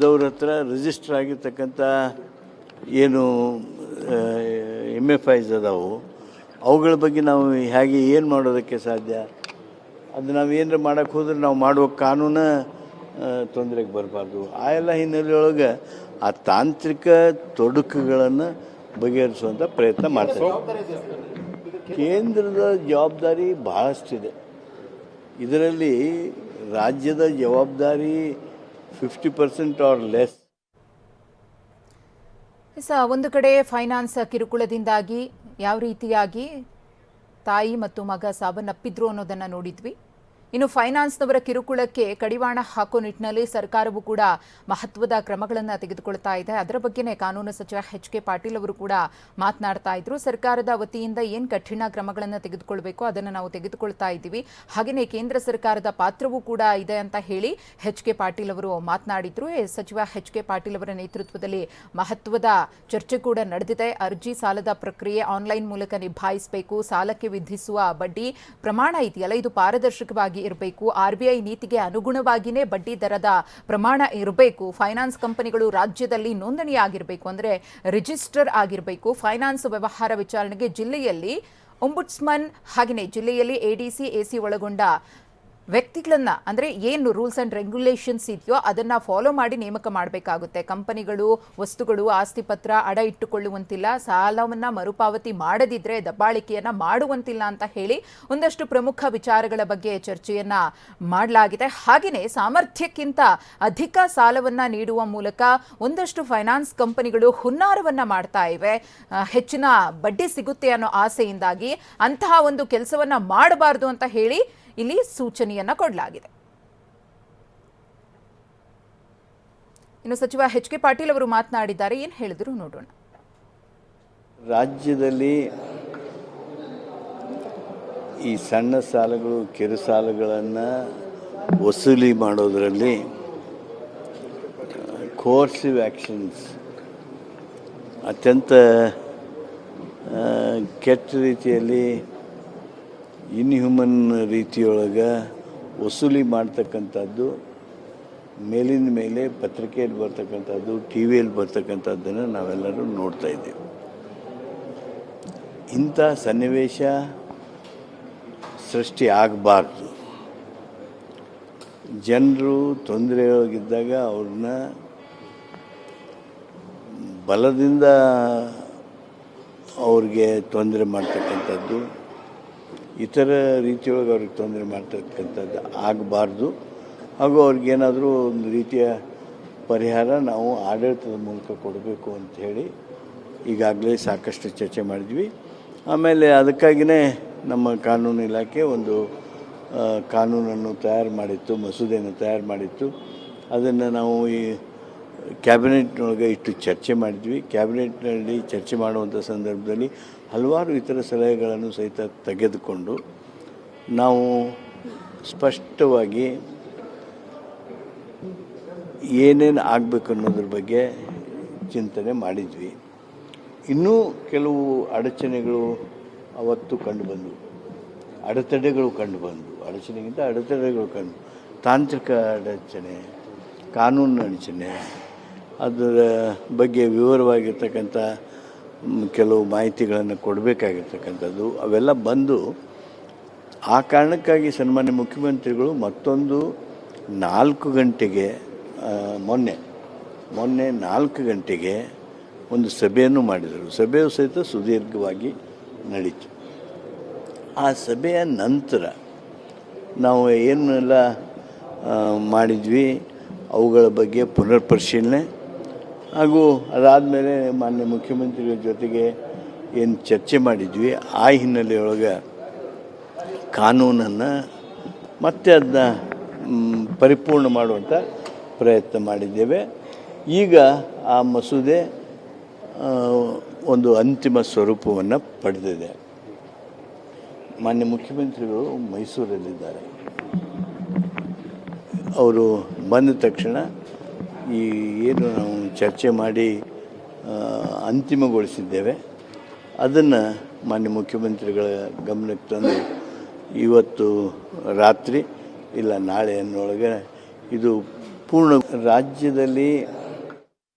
ದವ್ರ ಹತ್ರ ರಿಜಿಸ್ಟರ್ ಆಗಿರ್ತಕ್ಕಂಥ ಏನು ಎಂ ಎಫ್ ಐಸ್ ಅದಾವು. ಅವುಗಳ ಬಗ್ಗೆ ನಾವು ಹೇಗೆ ಏನು ಮಾಡೋದಕ್ಕೆ ಸಾಧ್ಯ? ಅದು ನಾವು ಏನಾರ ಮಾಡೋಕ್ಕೆ ಹೋದ್ರೆ ನಾವು ಮಾಡುವ ಕಾನೂನು ತೊಂದರೆಗೆ ಬರಬಾರ್ದು. ಆ ಎಲ್ಲ ಹಿನ್ನೆಲೆಯೊಳಗೆ ಆ ತಾಂತ್ರಿಕ ತೊಡಕುಗಳನ್ನು ಬಗೆಹರಿಸುವಂಥ ಪ್ರಯತ್ನ ಮಾಡ್ತಾರೆ ಕೇಂದ್ರದ ಜವಾಬ್ದಾರಿ ಭಾಳಷ್ಟಿದೆ ಇದರಲ್ಲಿ ರಾಜ್ಯದ ಜವಾಬ್ದಾರಿ ಫಿಫ್ಟಿ ಪರ್ಸೆಂಟ್ ಆರ್ ಲೆಸ್ ಒಂದು ಕಡೆ ಫೈನಾನ್ಸ್ ಕಿರುಕುಳದಿಂದಾಗಿ, ಯಾವ ರೀತಿಯಾಗಿ ತಾಯಿ ಮತ್ತು ಮಗ ಸಾವನ್ನಪ್ಪಿದ್ರು ಅನ್ನೋದನ್ನ ನೋಡಿದ್ವಿ. ಇನ್ನು ಫೈನಾನ್ಸ್ನವರ ಕಿರುಕುಳಕ್ಕೆ ಕಡಿವಾಣ ಹಾಕೋ ನಿಟ್ಟಿನಲ್ಲಿ ಸರ್ಕಾರವು ಕೂಡ ಮಹತ್ವದ ಕ್ರಮಗಳನ್ನು ತೆಗೆದುಕೊಳ್ತಾ ಇದೆ. ಅದರ ಬಗ್ಗೆನೇ ಕಾನೂನು ಸಚಿವ ಎಚ್ ಕೆ ಪಾಟೀಲ್ ಅವರು ಕೂಡ ಮಾತನಾಡ್ತಾ ಇದ್ರು. ಸರ್ಕಾರದ ವತಿಯಿಂದ ಏನು ಕಠಿಣ ಕ್ರಮಗಳನ್ನು ತೆಗೆದುಕೊಳ್ಬೇಕು ಅದನ್ನು ನಾವು ತೆಗೆದುಕೊಳ್ತಾ ಇದ್ದೀವಿ. ಹಾಗೆಯೇ ಕೇಂದ್ರ ಸರ್ಕಾರದ ಪಾತ್ರವೂ ಕೂಡ ಇದೆ ಅಂತ ಹೇಳಿ ಎಚ್ ಕೆ ಪಾಟೀಲ್ ಅವರು ಮಾತನಾಡಿದ್ರು. ಸಚಿವ ಎಚ್ ಕೆ ಪಾಟೀಲ್ ಅವರ ನೇತೃತ್ವದಲ್ಲಿ ಮಹತ್ವದ ಚರ್ಚೆ ಕೂಡ ನಡೆದಿದೆ. ಅರ್ಜಿ ಸಾಲದ ಪ್ರಕ್ರಿಯೆ ಆನ್ಲೈನ್ ಮೂಲಕ ನಿಭಾಯಿಸಬೇಕು. ಸಾಲಕ್ಕೆ ವಿಧಿಸುವ ಬಡ್ಡಿ ಪ್ರಮಾಣ ಇದೆಯಲ್ಲ, ಇದು ಪಾರದರ್ಶಕವಾಗಿ ಇರಬೇಕು. ಆರ್ ಬಿ ಐ ನೀತಿಗೆ ಅನುಗುಣವಾಗಿಯೇ ಬಡ್ಡಿ ದರದ ಪ್ರಮಾಣ ಇರಬೇಕು. ಫೈನಾನ್ಸ್ ಕಂಪನಿಗಳು ರಾಜ್ಯದಲ್ಲಿ ನೋಂದಣಿಯಾಗಿರಬೇಕು ಅಂದರೆ ರಿಜಿಸ್ಟರ್ ಆಗಿರಬೇಕು. ಫೈನಾನ್ಸ್ ವ್ಯವಹಾರ ವಿಚಾರಣೆಗೆ ಜಿಲ್ಲೆಯಲ್ಲಿ ಒಂಬುಡ್ಸ್ಮನ್ ಹಾಗೆಯೇ ಜಿಲ್ಲೆಯಲ್ಲಿ ಎಡಿಸಿ ಎಸಿ ಒಳಗೊಂಡ ವ್ಯಕ್ತಿಗಳನ್ನ, ಅಂದ್ರೆ ಏನು ರೂಲ್ಸ್ ಅಂಡ್ ರೆಗ್ಯುಲೇಷನ್ಸ್ ಇದೆಯೋ ಅದನ್ನ ಫಾಲೋ ಮಾಡಿ ನೇಮಕ ಮಾಡಬೇಕಾಗುತ್ತೆ. ಕಂಪನಿಗಳು, ವಸ್ತುಗಳು ಆಸ್ತಿ ಪತ್ರ ಅಡ ಇಟ್ಟುಕೊಳ್ಳುವಂತಿಲ್ಲ, ಸಾಲವನ್ನ ಮರುಪಾವತಿ ಮಾಡದಿದ್ರೆ ದಬ್ಬಾಳಿಕೆಯನ್ನು ಮಾಡುವಂತಿಲ್ಲ ಅಂತ ಹೇಳಿ ಒಂದಷ್ಟು ಪ್ರಮುಖ ವಿಚಾರಗಳ ಬಗ್ಗೆ ಚರ್ಚೆಯನ್ನ ಮಾಡಲಾಗಿದೆ. ಹಾಗೆಯೇ ಸಾಮರ್ಥ್ಯಕ್ಕಿಂತ ಅಧಿಕ ಸಾಲವನ್ನ ನೀಡುವ ಮೂಲಕ ಒಂದಷ್ಟು ಫೈನಾನ್ಸ್ ಕಂಪನಿಗಳು ಹುನ್ನಾರವನ್ನ ಮಾಡ್ತಾ ಇವೆ. ಹೆಚ್ಚಿನ ಬಡ್ಡಿ ಸಿಗುತ್ತೆ ಅನ್ನೋ ಆಸೆಯಿಂದಾಗಿ ಅಂತಹ ಒಂದು ಕೆಲಸವನ್ನ ಮಾಡಬಾರದು ಅಂತ ಹೇಳಿ ಇಲ್ಲಿ ಸೂಚನೆಯನ್ನ ಕೊಡಲಾಗಿದೆ. ಇನ್ನು ಸಚಿವ ಎಚ್ ಕೆ ಪಾಟೀಲ್ ಅವರು ಮಾತನಾಡಿದ್ದಾರೆ, ಏನು ಹೇಳಿದ್ರು ನೋಡೋಣ. ರಾಜ್ಯದಲ್ಲಿ ಈ ಸಣ್ಣ ಸಾಲಗಳು, ಕೆರೆ ಸಾಲಗಳನ್ನು ವಸೂಲಿ ಮಾಡೋದರಲ್ಲಿ ಕೋರ್ಸಿವ್ ಆ್ಯಕ್ಷನ್ಸ್ ಅತ್ಯಂತ ಕೆಟ್ಟ ರೀತಿಯಲ್ಲಿ ಇನ್ಹ್ಯೂಮನ್ ರೀತಿಯೊಳಗೆ ವಸೂಲಿ ಮಾಡ್ತಕ್ಕಂಥದ್ದು ಮೇಲಿನ ಮೇಲೆ ಪತ್ರಿಕೆಯಲ್ಲಿ ಬರ್ತಕ್ಕಂಥದ್ದು, ಟಿ ವಿಯಲ್ಲಿ ಬರ್ತಕ್ಕಂಥದ್ದನ್ನು ನಾವೆಲ್ಲರೂ ನೋಡ್ತಾ ಇದ್ದೀವಿ. ಇಂಥ ಸನ್ನಿವೇಶ ಸೃಷ್ಟಿ ಆಗಬಾರ್ದು. ಜನರು ತೊಂದರೆಯೊಳಗಿದ್ದಾಗ ಅವ್ರನ್ನ ಬಲದಿಂದ ಅವ್ರಿಗೆ ತೊಂದರೆ ಮಾಡ್ತಕ್ಕಂಥದ್ದು ಇತರ ರೀತಿಯೊಳಗೆ ಅವ್ರಿಗೆ ತೊಂದರೆ ಮಾಡ್ತಕ್ಕಂಥದ್ದು ಆಗಬಾರ್ದು. ಹಾಗೂ ಅವ್ರಿಗೇನಾದರೂ ಒಂದು ರೀತಿಯ ಪರಿಹಾರ ನಾವು ಆಡಳಿತದ ಮೂಲಕ ಕೊಡಬೇಕು ಅಂತ ಹೇಳಿ ಈಗಾಗಲೇ ಸಾಕಷ್ಟು ಚರ್ಚೆ ಮಾಡಿದ್ವಿ. ಆಮೇಲೆ ಅದಕ್ಕಾಗಿಯೇ ನಮ್ಮ ಕಾನೂನು ಇಲಾಖೆ ಒಂದು ಕಾನೂನನ್ನು ತಯಾರು ಮಾಡಿತ್ತು, ಮಸೂದೆಯನ್ನು ತಯಾರು ಮಾಡಿತ್ತು. ಅದನ್ನು ನಾವು ಈ ಕ್ಯಾಬಿನೆಟ್ನೊಳಗೆ ಇಟ್ಟು ಚರ್ಚೆ ಮಾಡಿದ್ವಿ. ಕ್ಯಾಬಿನೆಟ್ನಲ್ಲಿ ಚರ್ಚೆ ಮಾಡುವಂಥ ಸಂದರ್ಭದಲ್ಲಿ ಹಲವಾರು ಇತರ ಸಲಹೆಗಳನ್ನು ಸಹಿತ ತೆಗೆದುಕೊಂಡು ನಾವು ಸ್ಪಷ್ಟವಾಗಿ ಏನೇನು ಆಗಬೇಕು ಅನ್ನೋದ್ರ ಬಗ್ಗೆ ಚಿಂತನೆ ಮಾಡಿದ್ವಿ. ಇನ್ನೂ ಕೆಲವು ಅಡಚಣೆಗಳು ಅವತ್ತು ಕಂಡುಬಂದವು ಅಡೆತಡೆಗಳು ಕಂಡುಬಂದವು ಅಡಚಣೆಗಿಂತ ಅಡೆತಡೆಗಳು ಕಂಡು ತಾಂತ್ರಿಕ ಅಡಚಣೆ, ಕಾನೂನು ಅಡಚಣೆ ಅದರ ಬಗ್ಗೆ ವಿವರವಾಗಿರ್ತಕ್ಕಂಥ ಕೆಲವು ಮಾಹಿತಿಗಳನ್ನು ಕೊಡಬೇಕಾಗಿರ್ತಕ್ಕಂಥದ್ದು, ಅವೆಲ್ಲ ಬಂದು ಆ ಕಾರಣಕ್ಕಾಗಿ ಸನ್ಮಾನ್ಯ ಮುಖ್ಯಮಂತ್ರಿಗಳು ಮತ್ತೊಂದು ನಾಲ್ಕು ಗಂಟೆಗೆ ಮೊನ್ನೆ ಮೊನ್ನೆ ನಾಲ್ಕು ಗಂಟೆಗೆ ಒಂದು ಸಭೆಯನ್ನು ಮಾಡಿದರು. ಸಭೆಯು ಸಹಿತ ಸುದೀರ್ಘವಾಗಿ ನಡೀತು. ಆ ಸಭೆಯ ನಂತರ ನಾವು ಏನೆಲ್ಲ ಮಾಡಿದ್ವಿ, ಅವುಗಳ ಬಗ್ಗೆ ಪುನರ್ ಪರಿಶೀಲನೆ ಹಾಗೂ ಅದಾದಮೇಲೆ ಮಾನ್ಯ ಮುಖ್ಯಮಂತ್ರಿಗಳ ಜೊತೆಗೆ ಏನು ಚರ್ಚೆ ಮಾಡಿದ್ವಿ, ಆ ಹಿನ್ನೆಲೆಯೊಳಗೆ ಕಾನೂನನ್ನು ಮತ್ತೆ ಅದನ್ನ ಪರಿಪೂರ್ಣ ಮಾಡುವಂಥ ಪ್ರಯತ್ನ ಮಾಡಿದ್ದೇವೆ. ಈಗ ಆ ಮಸೂದೆ ಒಂದು ಅಂತಿಮ ಸ್ವರೂಪವನ್ನು ಪಡೆದಿದೆ. ಮಾನ್ಯ ಮುಖ್ಯಮಂತ್ರಿಗಳು ಮೈಸೂರಲ್ಲಿದ್ದಾರೆ. ಅವರು ಬಂದ ತಕ್ಷಣ ಈ ಏನು ನಾವು ಚರ್ಚೆ ಮಾಡಿ ಅಂತಿಮಗೊಳಿಸಿದ್ದೇವೆ. ಅದನ್ನು ಮಾನ್ಯ ಮುಖ್ಯಮಂತ್ರಿಗಳ ಗಮನಕ್ಕೆ ತಂದು ಇವತ್ತು ರಾತ್ರಿ, ಇಲ್ಲ ನಾಳೆ ಅನ್ನೊಳಗೆ ಇದು ಪೂರ್ಣ ರಾಜ್ಯದಲ್ಲಿ